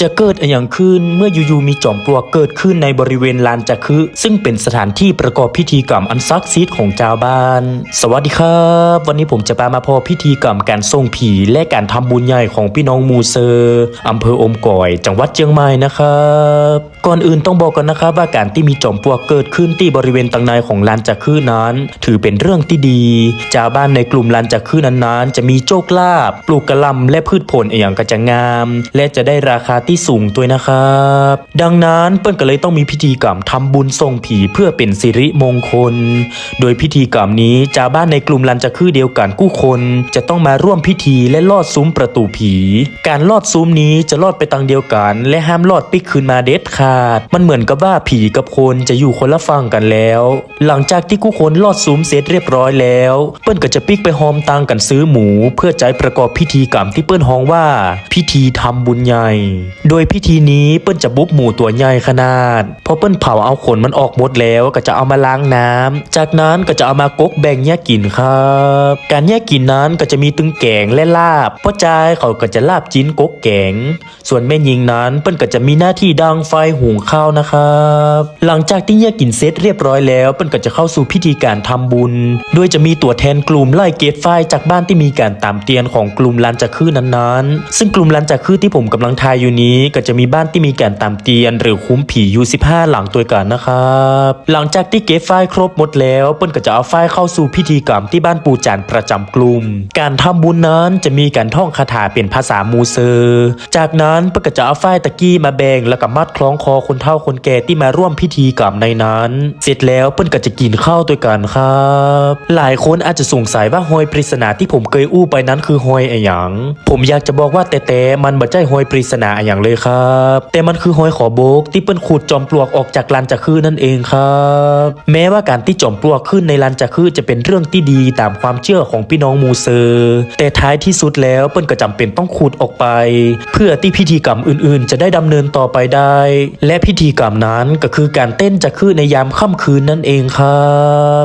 จะเกิดอย่างขึ้นเมื่ออยู่ๆมีจอมปลวกเกิดขึ้นในบริเวณลานจักคือซึ่งเป็นสถานที่ประกอบพิธีกรรมอันศักดิ์สิทธิ์ของชาวบ้าน สวัสดีครับ วันนี้ผมจะพามาพอพิธีกรรมการส่งผีและการทำบุญใหญ่ของพี่น้องมูเซอร์อำเภออมก่อย จังหวัดเชียงใหม่นะครับก่อนอื่นต้องบอกกันนะครับว่าการที่มีจอมปลวกเกิดขึ้นที่บริเวณตังในของลานจักคือนั้น ถือเป็นเรื่องที่ดีชาวบ้านในกลุ่มลานจักคือนั้นๆ จะมีโชคลาภปลูกกระลำและพืชผลอย่างก็จะงาม และจะได้ราคาที่สูงด้วยนะครับ ดังนั้นเปิ้นก็เลยต้องมีพิธีกรรมทำบุญส่งผีเพื่อเป็นสิริมงคล โดยพิธีกรรมนี้ชาวบ้านในกลุ่มลันจะคือเดียวกันกู้คน จะต้องมาร่วมพิธีและลอดซุ้มประตูผี การลอดซุ้มนี้จะลอดไปตังเดียวกัน และห้ามลอดปิกคืนมาเด็ดขาด มันเหมือนกับว่าผีกับคนจะอยู่คนละฝั่งกันแล้ว หลังจากที่กู้คนลอดซุ้มเสร็จเรียบร้อยแล้ว เปิ้นก็จะปิกไปหอมตังกันซื้อหมู เพื่อใจประกอบพิธีกรรมที่เปิ้นฮ้องว่า พิธีทำบุญใหญ่โดยพิธีนี้เปิ้นจะบุบหมูตัวใหญ่ขนาดพอเปิ้นเผาเอาขนมันออกหมดแล้วก็จะเอามาล้างน้ำจากนั้นก็จะเอามากกแบ่งแยกกินครับ การแยกกินนั้นก็จะมีตึงแกงและลาบพ่อจายเขาก็จะลาบจิ้นกกแกงส่วนแม่ยิงนั้นเปิ้นก็จะมีหน้าที่ดังไฟหุงข้าวนะครับ หลังจากที่แยกกินเสร็จเรียบร้อยแล้วเปิ้นก็จะเข้าสู่พิธีการทำบุญ โดยจะมีตัวแทนกลุ่มไล่เกตไฟจากบ้านที่มีการตามเตียนของกลุ่มลันจักคือนั้นๆ ซึ่งกลุ่มลันจักคือที่ผมกำลังทายอยู่นี้ก็จะมีบ้านที่มีแการตามเตียน หรือคุ้มผีอยู่15 หลังตัวกันนะครับ หลังจากที่เก็บไฟล์ครบหมดแล้วเปิ้นก็จะเอาไฟล์เข้าสู่พิธีกรรมที่บ้านปู่จันประจำกลุ่ม การทำบุญนั้นจะมีการท่องคาถาเป็นภาษามูเซอร์ จากนั้นเปิ้นก็จะเอาไฟล์ตะกี้มาแบ่งแล้วก็มัดคล้องคอคนเฒ่าคนแก่ที่มาร่วมพิธีกรรมในนั้น เสร็จแล้วเปิ้นก็จะกินข้าวด้วกันครับ หลายคนอาจจะสงสัยว่าหอยปริศนาที่ผมเคยอู้ไปนั้นคือหอยอะไรหยังผมอยากจะบอกว่าแต่แต่มันบ่ใช่หอยปริศนาอะไรหยังเลยครับ แต่มันคือหอยขอโบกที่เปิ้นขูดจอมปลวกออกจากลันจักคือนั่นเองครับ แม้ว่าการที่จอมปลวกขึ้นในลันจักคือจะเป็นเรื่องที่ดีตามความเชื่อของพี่น้องมูเซอร์แต่ท้ายที่สุดแล้วเปิ้นก็จำเป็นต้องขูดออกไป เพื่อที่พิธีกรรมอื่นๆ จะได้ดำเนินต่อไปได้ และพิธีกรรมนั้นก็คือการเต้นจักคือในยามค่ำคืนนั่นเองครับ